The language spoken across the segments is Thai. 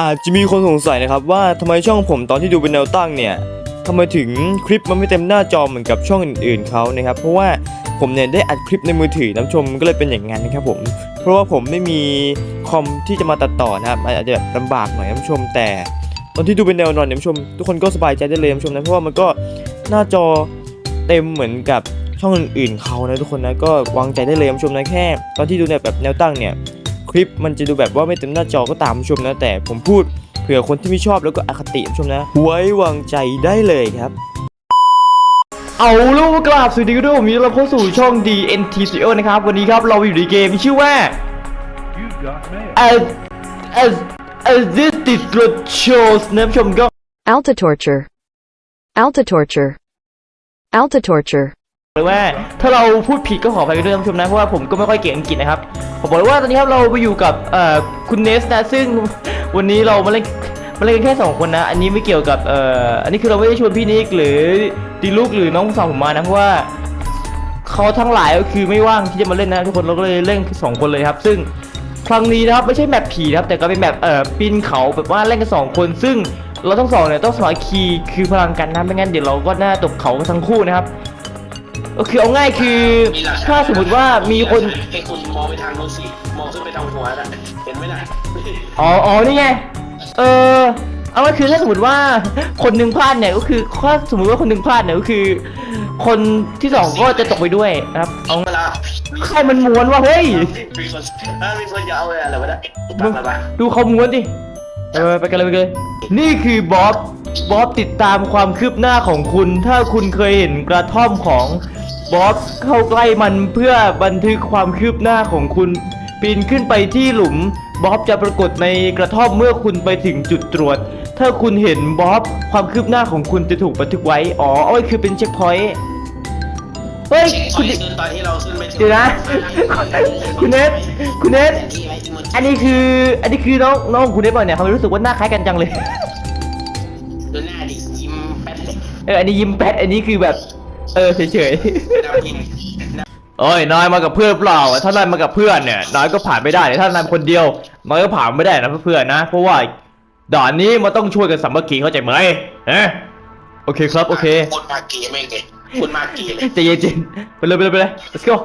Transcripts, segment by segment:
อาจจะมีคนสงสัยนะครับว่าทำไมช่องผมตอนที่ดูเป็นแนวตั้งเนี่ยทำไมถึงคลิปมันไม่เต็มหน้าจอเหมือนกับช่องอื่นๆเขานะครับ เพราะว่าผมเนี่ยได้อัดคลิปในมือถือน้ำชมก็เลยเป็นอย่างนั้นนะครับผม เพราะว่าผมไม่มีคอมที่จะมาตัดต่อนะครับอาจจะแบบลำบากหน่อยน้ำชม แต่ตอนที่ดูเป็นแนวนอนน้ำชม ทุกคนก็สบายใจได้เลยน้ำชมนะเพราะว่ามันก็หน้าจอเต็มเหมือนกับช่องอื่นๆเขานะทุกคนนะก็วางใจได้เลยน้ำชมนะแค่ ตอนที่ดูเนี่ยแบบแนวตั้งเนี่ย ลิปมันจะดูแบบว่าไม่เต็มหน้าจอก็ตามผู้ชมนะ แต่ผมพูดเผื่อคนที่ไม่ชอบแล้วก็อคติผู้ชมนะ ไว้วางใจได้เลยครับเอาลูกกราบสวัสดีกันด้วยผมยินดีต้อนรับเข้าสู่ช่อง DNTCO นะครับ วันนี้ครับเราอยู่ในเกมที่ชื่อว่า You got mail. as as as this did shows นะผู้ชมก็ Alta torture. Alta torture. Alta torture. เลยว่าถ้าเราพูดผิดก็ขออภัยด้วยท่านผู้ชมนะเพราะว่าผมก็ไม่ค่อยเก่งอังกฤษนะครับผมบอกเลยว่าตอนนี้ครับเราไปอยู่กับคุณเนสนะซึ่งวันนี้เรามาเล่นมาเล่นกันแค่สองคนนะ อันนี้ไม่เกี่ยวกับอ,อ,อันนี้คือเราไม่ได้ชวนพี่นิกหรือดีลูกหรือน้องสาวผมมานะเพราะว่าเขาทั้งหลายก็คือไม่ว่างที่จะมาเล่นนะทุกคนเราก็เลยเล่นสองคนเลยครับ ซึ่งครั้งนี้นะครับไม่ใช่แมปผีนะครับแต่ก็เป็นแบบเอ่อปีนเขาแบบว่าเล่นกันสองคน ซึ่งเราทั้งสองเนี่ยต้องสมัครคีคือพลังกันนะไม่งั้นเดี๋ยวเราก็น่าตกเขากันทั้งคู่นะครับ คือเอาง่ายคือถ้าสมมติว่ามีคนให้คุณมองไปทางโน้นสิมองขึ้นไปทางหัวนะเห็นไหมน่ะอ๋ออ๋อนี่ไงเออเอาง่ายคือถ้าสมมติว่าคนหนึ่งพลาดเนี่ยก็คือถ้าสมมติว่าคนหนึ่งพลาดเนี่ยก็คือ คนที่สองก็จะตกไปด้วยนะครับเอาเวลาใครมันม้วนวะเฮ้ยมีคนเออมีคนจะเอาอะไรวะเนี่ยปังมาปะดูเขาม้วนดิเออไปกันเลยไปกันเลยนี่คือบ๊อบบ๊อบติดตามความคืบหน้าของคุณ ถ้าคุณเคยเห็นกระท่อมของ บ๊อบเข้าใกล้มันเพื่อบันทึกความคืบหน้าของคุณ ปีนขึ้นไปที่หลุมบ๊อบจะปรากฏในกระท่อมเมื่อคุณไปถึงจุดตรวจ ถ้าคุณเห็นบ๊อบความคืบหน้าของคุณจะถูกบันทึกไว้ อ๋อเอาไว้คือเป็นเช็คพอยต์เฮ้ยคุคุณณขึ้นตอนที่เราขึ้นไปถึงเดี๋ยวนะ คุณเนทคุณเนทที่ไหนที่มันอันนี้คือ อันนี้คือน้องน้องของคุณเนทบอกเนี่ยทำไมรู้สึกว่าหน้าคล้ายกันจังเลย ดูหน้าดิยิ้มแป๊ดเลยเอออันนี้ยิ้มแป๊ดอันนี้คือแบบ เออเฉยหน้ายิ้มๆโอ้ยนายมากับเพื่อนเปล่าถ้านายมากับเพื่อนเนี่ยนายก็ผ่านไม่ได้แต่ถ้านายคนเดียวนายก็ผ่านไม่ได้นะเพื่อนๆนะ เพราะว่าด่านนี้มันต้องช่วยกันสามัคคีเข้าใจไหมเอ๊ะโอเคครับโอเคคนมาเกียแม่งเลยคุณมาเกียเลยใจเย็นๆไปเลยไปเลยไปเลย let's go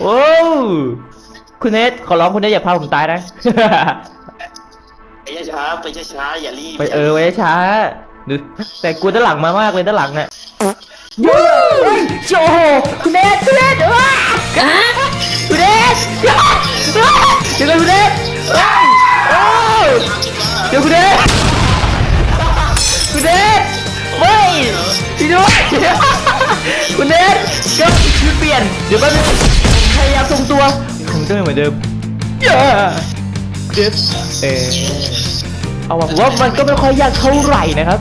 โอ้คุณเนทขอร้องคุณเนทอย่าพาผมตายนะไปช้าๆไปช้าๆอย่ารีบไปเออไว้ช้าดูแต่กูด้านหลังมามากเลยด้านหลังเนี่ย โยโอ้โหคุณเนทคุณเนทว้าคุณเนทเดี๋ยวคุณเนทว้าวโอ้เดี๋ยวคุณเนทคุณเนทไม่พี่ด้วยคุณเนทเดี๋ยวชุดเปลี่ยนเดี๋ยวแป๊บนึงพยายามทรงตัวผมต้องเหมือนเดิมเย้เดฟเออเอาว่ะผมว่ามันก็ไม่ค่อยยากเท่าไหร่นะครับ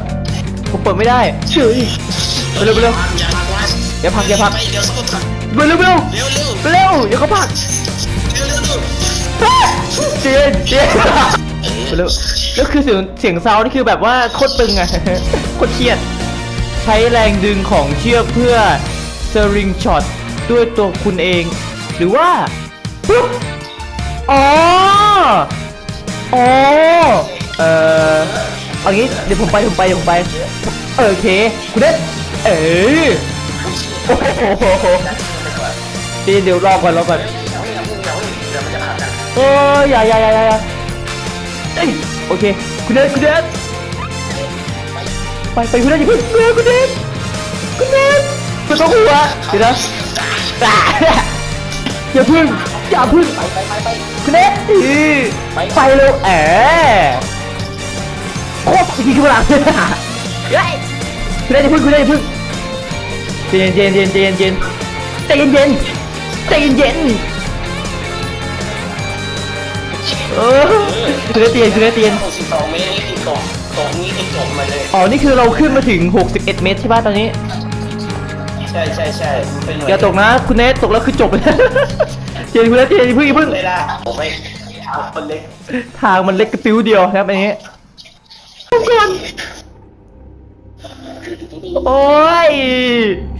ผมเปิดไม่ได้เฉย ไปเร็วไปเร็วอย่าพักวันอย่าพักอย่าพักไปเดี๋ยวสู้กันไปเร็วไปเร็วเร็วเร็วไปเร็วเดี๋ยวเขาพักเร็วเร็วเร็วเจียนเจียนไปเร็วแล้วคือเสียงเสียงซาวนี่คือแบบว่าโคตรตึงอะโคตรเครียด ใช้แรงดึงของเชือกเพื่อสริงช็อตด้วยตัวคุณเอง หรือว่าปึ๊บอ๋ออ๋อเอ่อเอางี้เดี๋ยวผมไปผมไปผมไป เออโอเค คุณเด็ด เออโอ้โหเดี๋ยวเดี๋ยวรอก่อนรอก่อนโอ้ยอย่าอย่าอย่าอย่าอย่าเอ้ยโอเคคุณเด็ดคุณเด็ดไปไปคุณเด็ดอย่าเพิ่งเออคุณเด็ดคุณเด็ดคุณต้องหัวเดี๋ยวนะอย่าเพิ่งอย่าเพิ่งไปไปไปไปคุณเด็ดเออไปเร็วเออโคตรอีกข้างหลังเฮ้ยคุณได้จะพึ่งคุณได้จะพึ่ง เย็นเย็นเย็นเย็นเย็นใจเย็นเย็นใจเย็นเย็นเออคุณได้เตียนคุณได้เตียน62เมตรนี่คือตกตกนี้คือจบมาเลย อ๋อ นี่คือเราขึ้นมาถึง 61 เมตรใช่ป่ะตอนนี้ ใช่ใช่ใช่มันเป็นหน่วยอย่าตกนะ คุณเนทตกแล้วคือจบเลยเตียนคุณได้เตียนพึ่งพึ่งไม่ได้ผมไม่เอาคนเล็กทางมันเล็กกระติ้วเดียวครับอันนี้ก่อนโอ้ยเ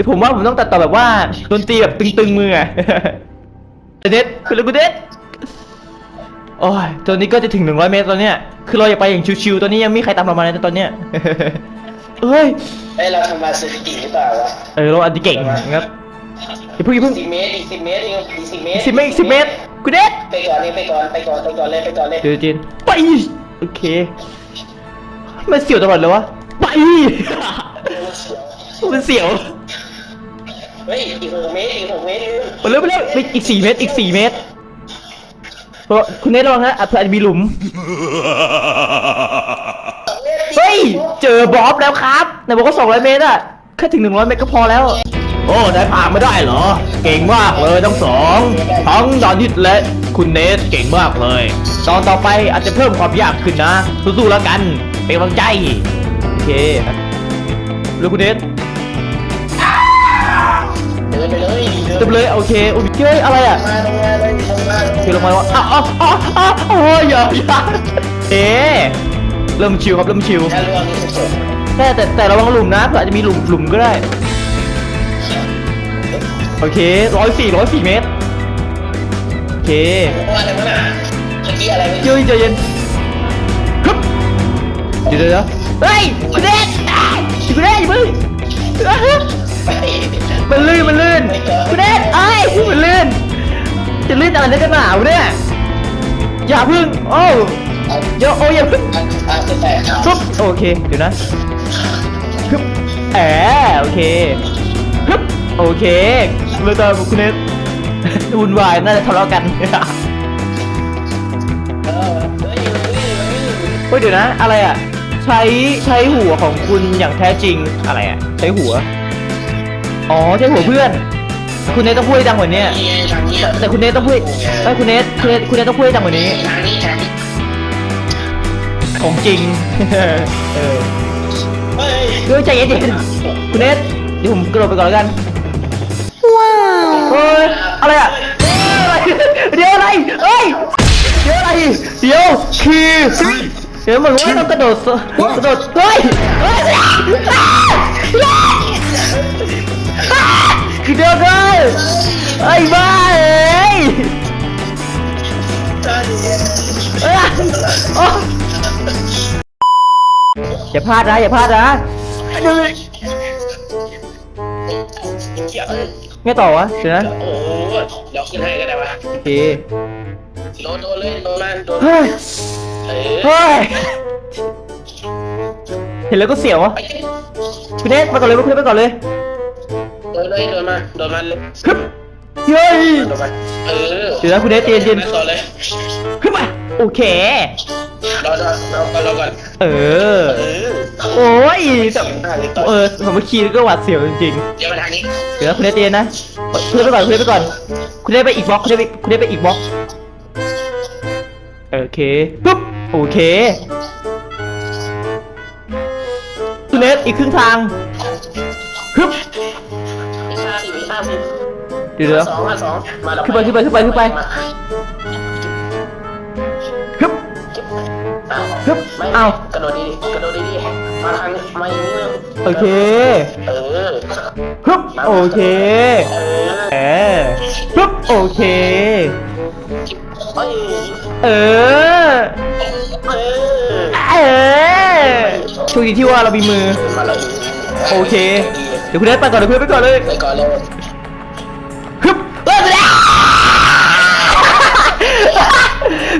ดี๋ยวผมว่าผมต้องตัดต่อแบบว่าดนตรีแบบตึงๆมืออะ เด็ดคุณลูกเด็ดโอ้ยตัวนี้ก็จะถึง 100 เมตรตอนเนี้ยคือเราอยากไปอย่างชิวๆตอนนี้ยังไม่มีใครตามเรามาเลยนะตอนเนี้ย เฮ้ย เอ้ยเราทำลายสถิติหรือเปล่าวะเออเราอันที่เก่งครับอย่าเพิ่งอย่าเพิ่งสิบเมตรอีกสิบเมตรอีกสิบเมตรสิบเมตรอีกสิบเมตรคุณเดชไปก่อนเลยไปก่อนไปก่อนไปก่อนเลยไปก่อนเลยเดี๋ยวจีนไปโอเคมันเสียวตลอดเลยวะไป มันเสียว เฮ้ยอีกหกเมตรอีกหกเมตรไปเร็วไปเร็วไปอีกสี่เมตรอีกสี่เมตรเพราะคุณเนทระวังนะอาจจะมีหลุม เฮ้ย เจอบอสแล้วครับไหนบอกว่า200 เมตรอะแค่ถึง 100 เมตรก็พอแล้ว โอ้ได้ผ่านไม่ได้เหรอ เก่งมากเลยทั้งสองทั้งดอนดิดและคุณเนทเก่งมากเลย ตอนต่อไปอาจจะเพิ่มความยากขึ้นนะ สู้ๆแล้วกัน เป็นกำลังใจ โอเคเรื่องคุณเนทเดินไปเลยเต็มเลยโอเคโอเคเฮ้ยอะไรอะมาลงมาเลยลงมาคือลงมาวะอ้าวอ้าวอ้าวอ้าวโอ้ยอย่าอย่าเอ๊ะเริ่มชิวครับเริ่มชิวถ้าล่วงนี่สุดแต่แต่แต่ระวังหลุมนะเผื่ออาจจะมีหลุมหลุมก็ได้ โอเคร้อยสี่ร้อยสี่เมตรโอเคๆว่าอะไรวะน่ะเมื่อกี้อะไรไม่เย้ยใจเย็นฮึบเดี๋ยวเดี๋ยวเดี๋ยวเฮ้ยคุณเดชอ้าวคุณเดชอย่าเพิ่งอ้าวไป มันลื่นมันลื่นคุณเดชเอ้ยมันลื่น จะลื่นอะไรได้กันหนาวเนี่ยอย่าเพึ่งโอ้เดี๋ยวโอ้อย่าเพึ่งอะอะขึ้นไปอะปึ๊บโอเคเดี๋ยวนะฮึบแอโอเคฮึบโอเคเลยตามคุณเนทวุ่นวายน่าจะทะเลาะกันเออเฮ้ยมันลื่นมันลื่นเฮ้ยเดี๋ยวนะ อะไรอะ ใช้ใช้หัวของคุณอย่างแท้จริงอะไรอะ ใช้หัว อ๋อใช้หัวเพื่อน คุณเนทต้องพูดให้ดังกว่านี้นี่ไงทางนี้แต่คุณเนทต้องพูดเอ้ยคุณเนทคุณเนทคุณเนทต้องพูดให้ดังกว่านี้ ทางนี้ทางนี้ของจริง เออเฮ้ยเฮ้ยใจเย็นๆคุณเนทเดี๋ยวผมกระโดดไปก่อนแล้วกัน ว้าวเฮ้ยอะไรอะเดี๋ยวอะไรเอ้ยเดี๋ยวอะไร เดี๋ยวคือเดี๋ยวเหมือนว่าต้องกระโดดกระโดดเฮ้ยเฮ้ย คือเดี๋ยวกันไอ้บ้าเอ้ยเอ้ยโอ้อย่าพลาดนะอย่าพลาดนะเดี๋ยวไงต่อวะเดี๋ยวนะโอ้โหเดี๋ยวขึ้นให้ก็ได้วะโอเคโดนโดนเลยโดนมันโดนเฮ้ยเออเฮ้ยเห็นแล้วก็เสียววะไปดิคุณเนทมาก่อนเลยมาคุณเนทไปก่อนเลยโดน เลยโดนมาโดนมันเลยฮึบเฮ้ยโดนมันเออเดี๋ยวนะคุณเนทเย็นเย็นต่อเลยขึ้นมาโอเครอรอรอก่อนรอก่อนเออเออโอ้ยแต่ต่อเลยต่อเออสมมติคีย์ก็หวาดเสียวจริงเดี๋ยวมาทางนี้ๆเดี๋ยวนะคุณเนทเย็นนะคุณเนทไปก่อนคุณเนทไปก่อนคุณเนทไปอีกบล็อกคุณเนทไปคุณเนทไปอีกบล็อกโอเคปุ๊บโอเคคุณเนทอีกครึ่งทางฮึบ ดี๋ยวเดี๋ยวสองห้าสองมาเราขึ้นไปขึ้นไปขึ้นไปขึ้นไปมาฮึบอ้าวฮึบไม่เอากระโดดดีๆกระโดดดีๆมาทางนี้มาอย่างนี้เลยโอเคเออฮึบโอเคเออเออฮึบโอเคเอ้ยเออเออเออโชคดีที่ว่าเรามีมือมาเลยโอเคเดี๋ยวคุณเนทไปก่อนเดี๋ยวคุณเนทไปก่อนเลยไปก่อนเลย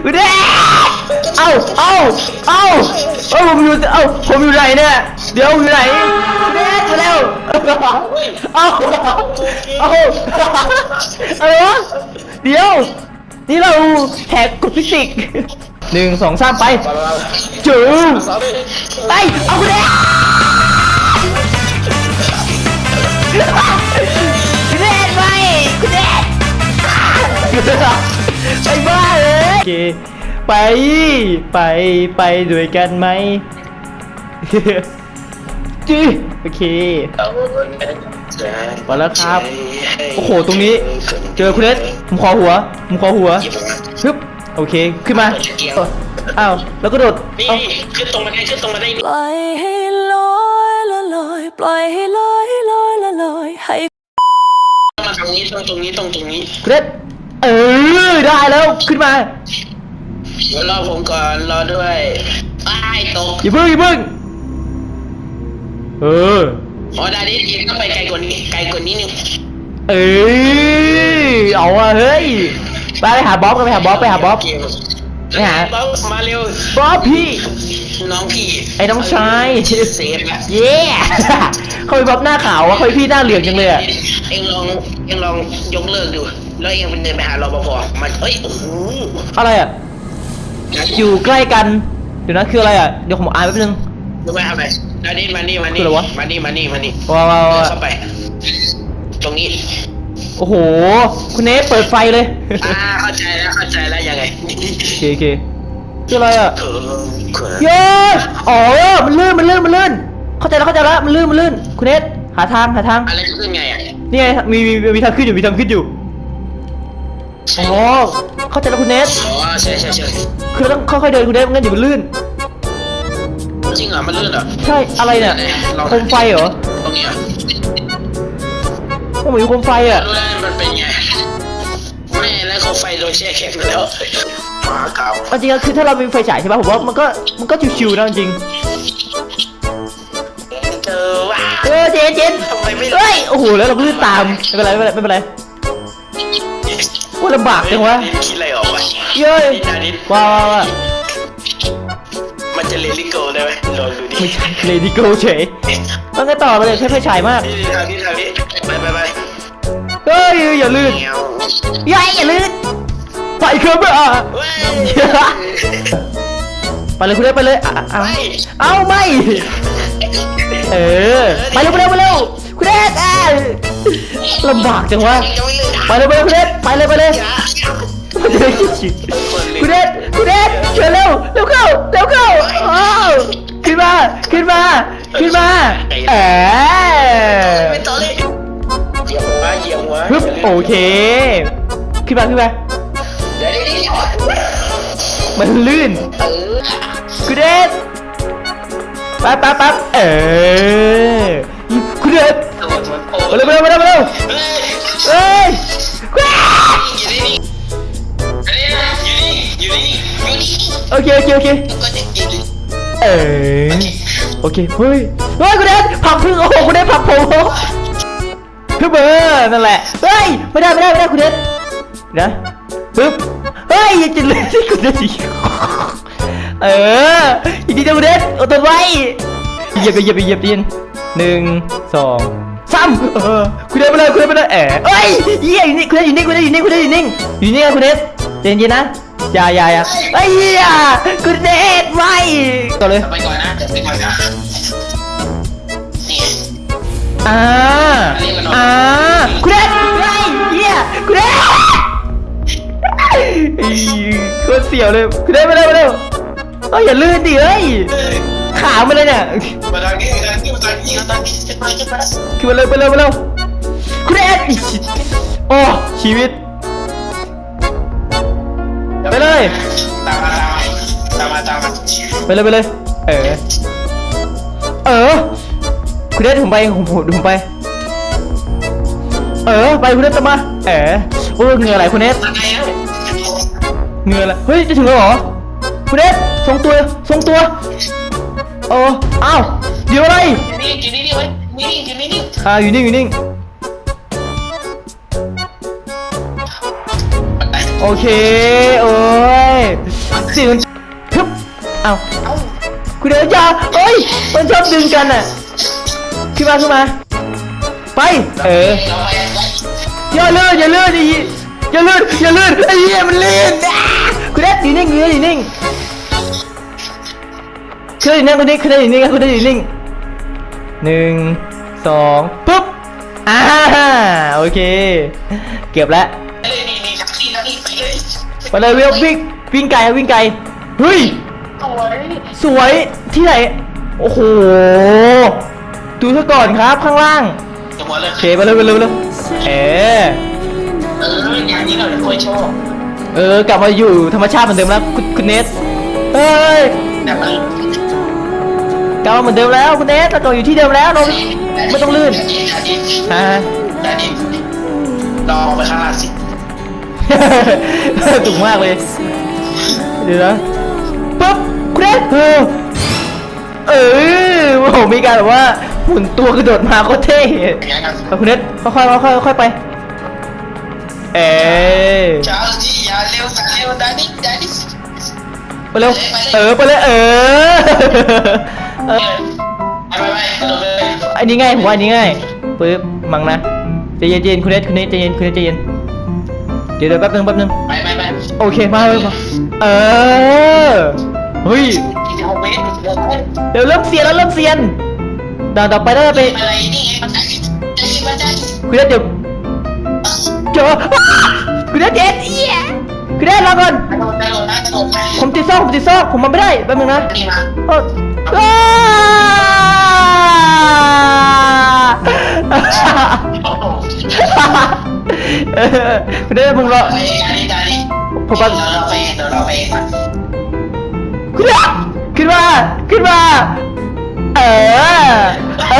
เนทเอ้าเอ้าเอ้าเอ้าผมอยู่เอ้าผมอยู่ไหนเนี่ยเดี๋ยวผมอยู่ไหนเนทมาแล้วเอ้าเอ้าอะไรวะเดี๋ยว นี่เราแหกกฎฟิสิกส์หนึ่งสองสามไปจูไปเอาคุณเดชคุณเดชไปคุณเด้ เลยโอเค ไป ไป ไปด้วยกันไหม จีโอเคมาแล้วครับ โอ้โห ตรงนี้ เจอคุณเดชผมขอหัวผมขอหัวหยิบออกมาฮึบโอเค ขึ้นมา อ้าว แล้วก็โดดนี่เอ้าขึ้นตรงมาได้ขึ้นตรงมาได้นี่ปล่อยให้ลอยละลอย ปล่อยให้ลอยลอยละลอยให้ มาตรงนี้ตรงตรงนี้ตรงตรงนี้คุณเดช เออได้แล้วขึ้นมาเดี๋ยวรอผมก่อนรอด้วยอ้ายตกอย่าเพิ่งอย่าเพิ่งเอออ๋อดาดิยิงต้องไปไกลกว่านี้ไกลกว่านี้นึงเอ้ยเอาอะเฮ้ยไปไปหาบ๊อบกันไปหาบ๊อบไปหาบ๊อบ เกมไปหา บ๊อบมาเร็วบ๊อบพี่ น้องพี่ไอ้น้องชาย เซฟอะเย้เขาไปบ๊อบหน้าขาวอะเขาไปพี่หน้าเหลืองจังเลยอะเอ็งลองเอ็งลองยกเลิกดู แล้วเอ็งเป็นเดินไปหารปภมันเอ้ยโอ้โหอะไรอะอยู่ใกล้กัน เดี๋ยวนะคืออะไรอะเดี๋ยวผมอ่านแป๊บนึง รู้ไหมทำไมดาดิมานี่มาคืนี่ออะไรวะ มานี่มานี่มานี่ว้าวว้าวเดินว้าวเข้าไป ตรงนี้ โอ้โห คุณเนสเปิดไฟเลย อ่าเข้าใจแล้วเข้าใจแล้วยังไงโอเคโอเคคืออะไรอะเออเขินเย้อ๋อ มันลื่น มันลื่น มันลื่น เข้าใจแล้ว เข้าใจแล้ว มันลื่น มันลื่น คุณเนสหาทาง หาทาง อะไรขึ้นไงอะนี่ไง มี มี มีทางขึ้นอยู่ มีทางขึ้นอยู่ อ๋อเข้าใจแล้วคุณเนสอ๋อใช่ใช่ใช่คือเราต้องค่อยๆเดินคุณเนสไม่งั้นเดี๋ยวมันลื่น จริงเหรอมันลื่นเหรอใช่อะไรเนี่ยลองโคมไฟเหรอตรงนี้เหรอโอ้เหมือนโคมไฟอะรู้แล้วมันเป็นไงไม่แล้วเขาไฟโดนแช่แข็งไปแล้วหมาเก่าเอาจริงๆคือถ้าเรามีไฟฉายใช่ป่ะผมว่ามันก็มันก็ชิวๆนะจริงเจอว่าเออเจนเจนทำไมไม่เฮ้ยโอ้โหแล้วเราก็ลื่นตามไม่เป็นไรไม่เป็นไรไม่เป็นไร โอ้ลำบากจังวะคิดอะไรออกวะเย้ยนิดานิดว้าวว้าวว้าวมันจะเลลิโกได้ไหมลองดูดิไม่ใช่เลดี้โกเฉยมันก็ต่อไปเลยใช้ไฟฉายมากนี่ทางนี้ทางนี้ไปไปไปเฮ้ยอย่าลื่นเงี้ยวยายอย่าลื่นไปเครื่องอะเว้ยไปเลยคุณเล่นไปเลยอะเอาไปเอาไม่เออไปเร็วไปเร็วไปเร็วคุณเล่นอะ ลำบากจังวะไม่ลื่นไปเลยไปเลยคุณเล่นไปเลยไปเลยจ้าคุณเล่นคุณเล่นช่วยเร็วเร็วเข้าเร็วเข้าอ้าวขึ้นมาขึ้นมาขึ้นมาเออไม่ต่อเลยเหยียบหัวเหยียบหัวปึ๊บโอเค ขึ้นมาขึ้นมามันลื่นคุณเดชปั๊บปั๊บปั๊บเออ โอเคโอเคโอเคก็จะกินเออโอเคเฮ้ยเฮ้ยคุณเดชผลักพึ่งโอ้โหคุณเดชผลักผมพึ่งเบอร์นั่นแหละเฮ้ยไม่ได้ไม่ได้ไม่ได้คุณเดชเดี๋ยวนะปึ๊บเฮ้ยอย่าจินเลยที่คุณเดชเอออีกทีเดียวคุณเดชเอาตัวไว้เหยียบไปเหยียบไปเหยียบดินหนึ่งสองสามเออคุณเดชไปเลยคุณเดชไปเลยแอะเอ้ยเหี้ยอยู่นี่คุณเดชอยู่นี่คุณเดชอยู่นี่คุณเดชอยู่นี่อยู่นี่นะคุณเดชเย็นๆนะ อย่าอย่าอย่าไอ้ยเหี้ยคุณเดชไว้ก่อนเลยไปก่อนนะไปก่อนนะนี่อ่าอ่าคุณเดชไอ้เหี้ยคุณเดชอีโคตรเสียวเลยคุณเดชมาเร็วมาเร็วเอ้ยอย่าลื่นดิเอ้ยขามาเลยเนี่ยมาทางนี้มาทางนี้มาทางนี้มาทางนี้ขึ้นไปขึ้นไปขึ้นมาเลยไปเร็วไปเร็วคุณเดชอีชิโอ้ชีวิต ตามมาตามมาตามมาตามมาไปเลยไปเลย เออ เออ คุณเดชผมไปผมผมผมไป เออ ไปคุณเดชตามมา เออโอ้เหงื่อไหลคุณเดชทางไหนอะเหงื่อไหลเฮ้ยจะถึงแล้วเหรอ คุณเดชทรงตัวทรงตัว เอออ้าวเดี๋ยวอะไรนี่อยู่นี่นี่ไว้นี่นี่อยู่นี่นี่อ่าอยู่นิ่งอยู่นิ่ง โอเค โอ้ยสียงทึบเอ้าคุณเดชอย่าเฮ้ย มันชอบดึงกันอะขึ้นมาขึ้นมา ไป เออ อย่าเลื่อนอย่าเลื่อนดิอย่าเลื่อนอย่าเลื่อนไอ้เหี้ยมันเลื่อนคุณเดชอยู่นิ่งอยู่นิ่งอยู่นิ่งคืออยู่นิ่งคุณเดชคุณเดชอยู่นิ่งคุณเดชอยู่นิ่งหนึ่งสองปุ๊บอ่าโอเค เก็บแล้ว ไปเลยวิ่งวิ่งวิ่งไกลวิ่งไกลเฮ้ยสวยสวยที่ไหนโอ้โหดูซะก่อนครับข้างล่างจังหวะเลยโอเคไปเลยไปเลยไปเลยเออเอออย่างนี้เราจะค่อยชอบเออกลับมาอยู่ธรรมชาติเหมือนเดิมแล้วคุณคุณเนสเฮ้ยแต่มันกลับมาเหมือนเดิมแล้วคุณเนสเรากลับอยู่ที่เดิมแล้วเราไม่ต้องลื่นดาดินฮะดาดินลองไปข้างล่างสิ สูงมากเลย เดี๋ยวนะปุ๊บคุณเนทเออเออโอ้โหมีการแบบว่าหมุนตัวกระโดดมาโคตรเท่อย่างนั้นไปคุณเนทค่อยๆค่อยๆค่อยๆไป เอ๊ะชาร์ลส์อย่าเร็วอย่าเร็วดานิดานิไปเร็วเออไปเลยเออเออไปไปไปกระโดดเลยอันนี้ง่ายผมว่าอันนี้ง่ายปึ๊บมังนะใจเย็นๆคุณเนทคุณเนทใจเย็นคุณเนทใจเย็น เดี๋ยวเดี๋ยวแป๊บนึงแป๊บนึงไปไปไปโอเคมาเลยมาเออเฮ้ยที่จะเอาเวทเดินไปเดี๋ยวเริ่มเซียนแล้วเริ่มเซียนด่านต่อไปน่าจะไปอะไรนี่ไงมันได้ได้มันได้คุณเนทเดี๋ยวเจอคุณเนทเจ็ดเอี้ยคุณเนทรอก่อนกระโดดกระโดดนะกระโดดนะผมติดซอกผมติดซอกผมมาไม่ได้แป๊บนึงนะนี่มาโอ้อ้ เออคุณได้มึงรอ ไปดานิดานิผมว่าเราเราไปเดี๋ยวเราไปคุณได้ขึ้นมาขึ้นมาเออเอ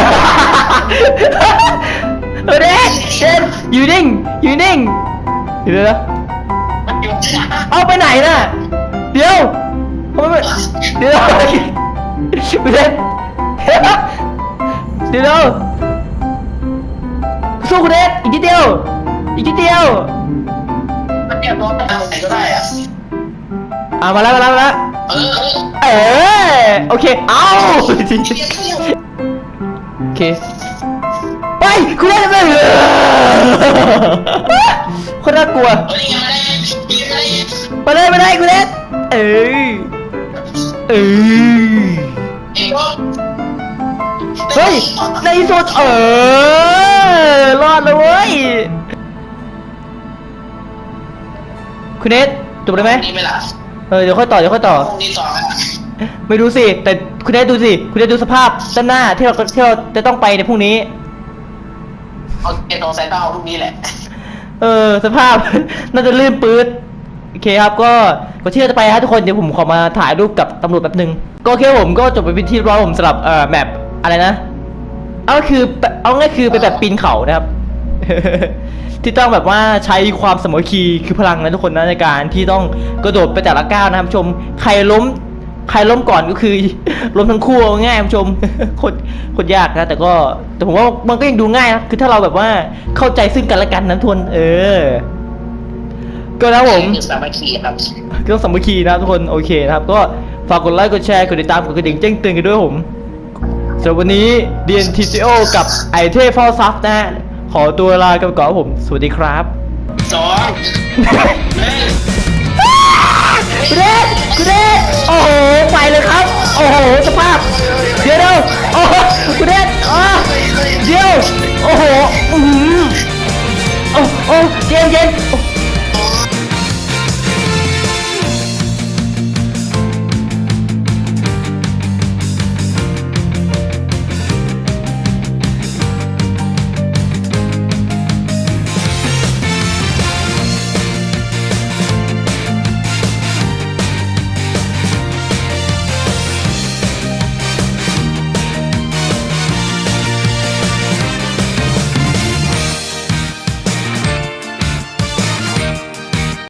อเด็กเด็กอยู่นิ่งอยู่นิ่งเดี๋ยวนะมันอยู่ที่ไหนเอาไปไหนน่ะเดี๋ยวทำไมไม่เดี๋ยวคุณเด็กเดี๋ยวสู้คุณเด็กอีกนิดเดียว อีกนิดเดียว มันเรียบร้อยทำไหนก็ได้อะอะมาแล้วมาแล้วมาแล้วเออเออเออโอเค เอาเดี๋ยวเดี๋ยวโอเคไปคุณได้ไหมคนน่ากลัวเฮ้ยยังไม่ได้ยังไม่ได้มาเลยมาเลยคุณเล่นเออเออเอ้ยบอสเฮ้ยในที่สุดเออรอดแล้วเว้ย คุณเนทจบเลยไหมนี่ไม่ล่ะเออเดี๋ยวค่อยต่อเดี๋ยวค่อยต่อ พรุ่งนี้ต่อกันไม่รู้สิแต่คุณได้ดูสิคุณได้ดูสภาพด้านหน้าที่เราที่เราจะต้องไปในพรุ่งนี้เอาเกตโนไซเตอร์พรุ่งนี้แหละ เออสภาพ น่าจะลื่นปื๊ดโอเคครับก็ก่อนที่เราจะไปฮะทุกคนเดี๋ยวผมขอมาถ่ายรูปกับตำรวจแป๊บนึงก็โอเคผมก็จบไปเป็นที่เรียบร้อยผมสำหรับเอ่อแมปอะไรนะเอาก็คือเอาง่ายคือเป็นแบบปีนเขานะครับ ที่ต้องแบบว่าใช้ความสามัคคีคือพลังนะทุกคนนะในการที่ต้องกระโดดไปแต่ละก้าวนะครับผู้ชมใครล้มใครล้มก่อนก็คือล้มทั้งคู่เอาง่ายผู้ชมโคตรโคตรยากนะแต่ก็แต่ผมว่ามันก็ยังดูง่ายนะคือถ้าเราแบบว่าเข้าใจซึ่งกันและกันนะทุกคนเออ ก็นะผมคือสามัคคีครับก็ต้องสามัคคีนะครับทุกคนโอเคนะครับ ก็ฝากกดไลค์กดแชร์กดติดตามกดกระดิ่งแจ้งเตือนกันด้วยผมสำหรับวันนี้ DNTCO กับไอเทเฝ้าซับนะฮะ ขอตัวลากันไปก่อนครับผม สวัสดีครับสองเฮ้ยคุณเดชคุณเดชโอ้โห ไปเลยครับ โอ้โห สภาพ เดี๋ยวเดี๋ยวโอ้โหคุณเดชอ๋อเดี๋ยว โอ้โห